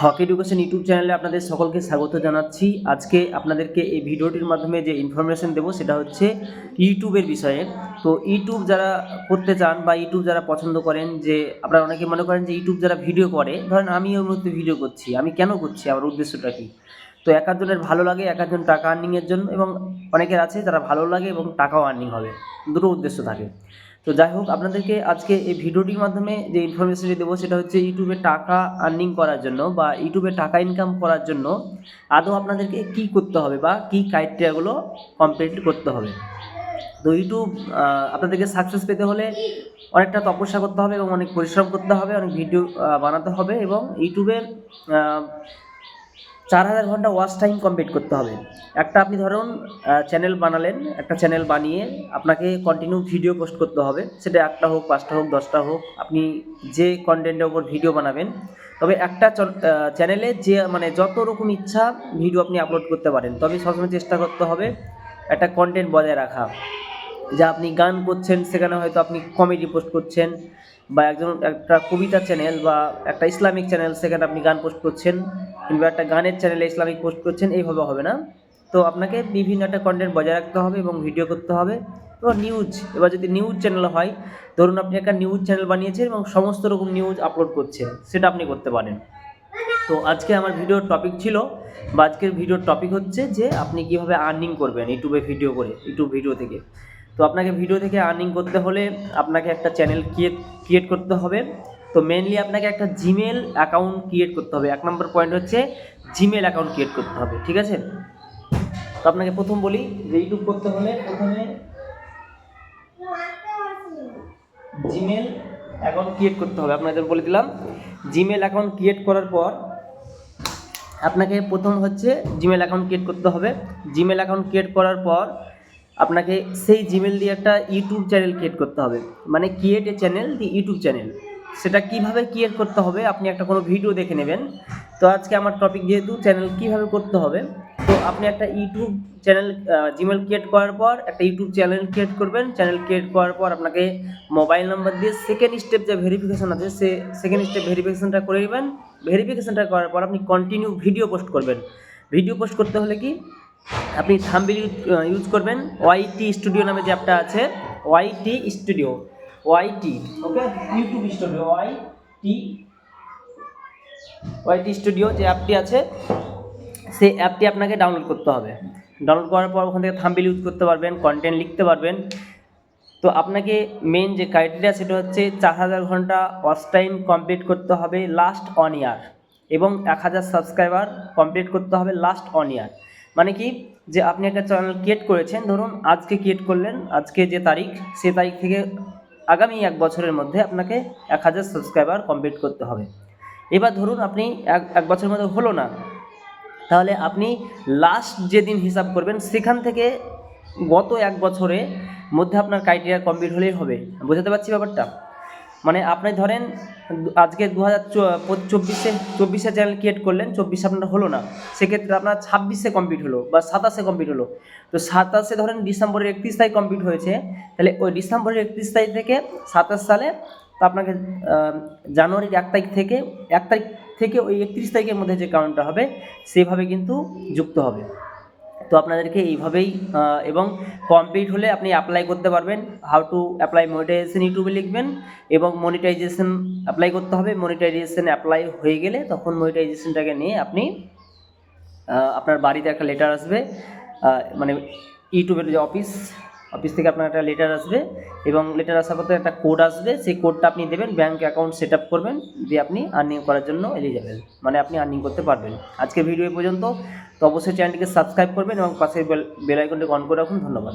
হক education YouTube চ্যানেলে আপনাদের সকলকে স্বাগত জানাচ্ছি। আজকে আপনাদেরকে এই ভিডিওটির মাধ্যমে যে ইনফরমেশন দেবো সেটা হচ্ছে ইউটিউবের বিষয়ে। তো ইউটিউব যারা করতে চান বা ইউটিউব যারা পছন্দ করেন যে আপনারা অনেকে মনে করেন যে ইউটিউব যারা ভিডিও করে, ধরেন আমি ওর মধ্যে ভিডিও করছি, আমি কেন করছি, আমার উদ্দেশ্যটা কী? তো এক একজনের ভালো লাগে, এক একজন টাকা আর্নিংয়ের জন্য এবং অনেকের আছে যারা ভালো লাগে এবং টাকাও আর্নিং হবে। দুটো উদ্দেশ্য থাকে। তো যাই হোক, আপনাদেরকে আজকে এই ভিডিওটির মাধ্যমে যে ইনফরমেশনটি দেবো সেটা হচ্ছে ইউটিউবে টাকা আর্নিং করার জন্য বা ইউটিউবে টাকা ইনকাম করার জন্য আদৌ আপনাদেরকে কী করতে হবে বা কী ক্রাইটেরিয়াগুলো কমপ্লিট করতে হবে। তো ইউটিউব আপনাদেরকে সাকসেস পেতে হলে অনেকটা তপস্যা করতে হবে এবং অনেক পরিশ্রম করতে হবে, অনেক ভিডিও বানাতে হবে এবং ইউটিউবে চার হাজার ঘণ্টা ওয়াচ টাইম কমপ্লিট করতে হবে। একটা আপনি ধরুন চ্যানেল বানালেন, একটা চ্যানেল বানিয়ে আপনাকে কন্টিনিউ ভিডিও পোস্ট করতে হবে। সেটা একটা হোক, পাঁচটা হোক, দশটা হোক, আপনি যে কন্টেন্টের ওপর ভিডিও বানাবেন, তবে একটা চ্যানেলে যে মানে যত রকম ইচ্ছা ভিডিও আপনি আপলোড করতে পারেন তবে সবসময় চেষ্টা করতে হবে একটা কন্টেন্ট বজায় রাখা। যা আপনি গান করছেন, সেখানে হয়তো আপনি কমেডি পোস্ট করছেন, বা একজন একটা কবিতা চ্যানেল বা একটা ইসলামিক চ্যানেল সেখানে আপনি গান পোস্ট করছেন কিংবা একটা গানের চ্যানেলে ইসলামিক পোস্ট করছেন, এইভাবে হবে না। তো আপনাকে বিভিন্ন একটা কন্টেন্ট বজায় রাখতে হবে এবং ভিডিও করতে হবে। এবার নিউজ এবার যদি নিউজ চ্যানেল হয়, ধরুন আপনি একটা নিউজ চ্যানেল বানিয়েছেন এবং সমস্ত রকম নিউজ আপলোড করছেন, সেটা আপনি করতে পারেন। তো আজকে আমার ভিডিওর টপিক ছিল, বা আজকের ভিডিওর টপিক হচ্ছে যে আপনি কীভাবে আর্নিং করবেন, ইউটিউবে ভিডিও করে, ইউটিউব ভিডিও থেকে। তো আপনাকে ভিডিও থেকে আর্নিং করতে হলে আপনাকে একটা চ্যানেল ক্রিয়েট ক্রিয়েট করতে হবে। তো মেনলি আপনাকে একটা জিমেল অ্যাকাউন্ট ক্রিয়েট করতে হবে। এক নম্বর পয়েন্ট হচ্ছে জিমেল অ্যাকাউন্ট ক্রিয়েট করতে হবে, ঠিক আছে? তো আপনাকে প্রথম বলি যে ইউটিউব করতে হলে প্রথমে জিমেল অ্যাকাউন্ট ক্রিয়েট করতে হবে। আপনাদের বলে দিলাম জিমেল অ্যাকাউন্ট ক্রিয়েট করার পর আপনাকে প্রথম হচ্ছে জিমেল অ্যাকাউন্ট ক্রিয়েট করতে হবে। জিমেল অ্যাকাউন্ট ক্রিয়েট করার পর আপনাকে সেই জিমেল দিয়ে একটা ইউটিউব চ্যানেল ক্রিয়েট করতে হবে। মানে create a channel the YouTube channel সেটা কীভাবে ক্রিয়েট করতে হবে, আপনি একটা কোনো ভিডিও দেখে নেবেন। তো আজকে আমার টপিক যেহেতু চ্যানেল কীভাবে করতে হবে, তো আপনি একটা ইউটিউব চ্যানেল জিমেল ক্রিয়েট করার পর, একটা ইউটিউব চ্যানেল ক্রিয়েট করবেন। চ্যানেল ক্রিয়েট করার পর আপনাকে মোবাইল নাম্বার দিয়ে সেকেন্ড স্টেপ যে ভেরিফিকেশন আছে, সে সেকেন্ড স্টেপ ভেরিফিকেশনটা করে নেবেন। ভেরিফিকেশনটা করার পর আপনি কন্টিনিউ ভিডিও পোস্ট করবেন। ভিডিও পোস্ট করতে হলে কি? আপনি থাম্বিল ইউজ করবেন। ওয়াইটি স্টুডিও নামে যে অ্যাপটা আছে YT studio YT okay YouTube studio YT YT studio যে অ্যাপটি আছে সেই অ্যাপটি আপনাকে ডাউনলোড করতে হবে। ডাউনলোড করার পর ওখান থেকে থাম্বিল ইউজ করতে পারবেন কন্টেন্ট লিখতে পারবেন। তো আপনাকে মেন যে ক্রাইটেরিয়া সেটা হচ্ছে চার হাজার ঘণ্টা ওয়াচ টাইম কমপ্লিট করতে হবে লাস্ট অন ইয়ার এবং এক হাজার সাবস্ক্রাইবার কমপ্লিট করতে হবে লাস্ট অন ইয়ার মানে কি? যে আপনি একটা চ্যানেল ক্রিয়েট করেছেন ধরুন আজকে ক্রিয়েট করলেন আজকে যে তারিখ সে তারিখ থেকে আগামী এক বছরের মধ্যে আপনাকে এক হাজার সাবস্ক্রাইবার কমপ্লিট করতে হবে। এবার ধরুন আপনি এক এক বছরের মধ্যে হলো না, তাহলে আপনি লাস্ট যেদিন হিসাব করবেন, সেখান থেকে গত এক বছরে মধ্যে আপনার ক্রাইটেরিয়া কমপ্লিট হলেই হবে। বোঝাতে পারছি ব্যাপারটা? মানে আপনি ধরেন আজকে দু হাজার চব্বিশে চব্বিশে চ্যানেল ক্রিয়েট করলেন, চব্বিশে আপনার হলো না। সেক্ষেত্রে আপনার ছাব্বিশে কমপ্লিট হলো বা সাতাশে কমপ্লিট হলো। তো সাতাশে ধরেন ডিসেম্বরের একত্রিশ তারিখ কমপ্লিট হয়েছে। তাহলে ওই ডিসেম্বরের একত্রিশ তারিখ থেকে সাতাশ সালে আপনাকে জানুয়ারির এক তারিখ থেকে, এক তারিখ থেকে ওই একত্রিশ তারিখের মধ্যে যে কাউন্টটা হবে, সেভাবে কিন্তু যুক্ত হবে। তো আপনাদেরকে এইভাবেই এবং কমপ্লিট হলে আপনি অ্যাপ্লাই করতে পারবেন। হাউ টু অ্যাপ্লাই মনিটাইজেশন ইউটিউবে লিখবেন এবং মনিটাইজেশন অ্যাপ্লাই করতে হবে। মনিটাইজেশন অ্যাপ্লাই হয়ে গেলে তখন মনিটাইজেশনটাকে নিয়ে আপনি আপনার বাড়িতে একটা লেটার আসবে মানে ইউটিউবের যে অফিস অফিস থেকে আপনার একটা লেটার আসবে এবং লেটার আসার পথে একটা কোড আসবে, সেই কোডটা আপনি দেবেন ব্যাঙ্ক অ্যাকাউন্ট সেট আপ করবেন, দিয়ে আপনি আর্নিং করার জন্য এলিজেবেল মানে আপনি আর্নিং করতে পারবেন। আজকে ভিডিও পর্যন্ত, তো অবশ্যই চ্যানেলটিকে সাবস্ক্রাইব করবেন এবং পাশে বেল বেল অন করে রাখুন, ধন্যবাদ।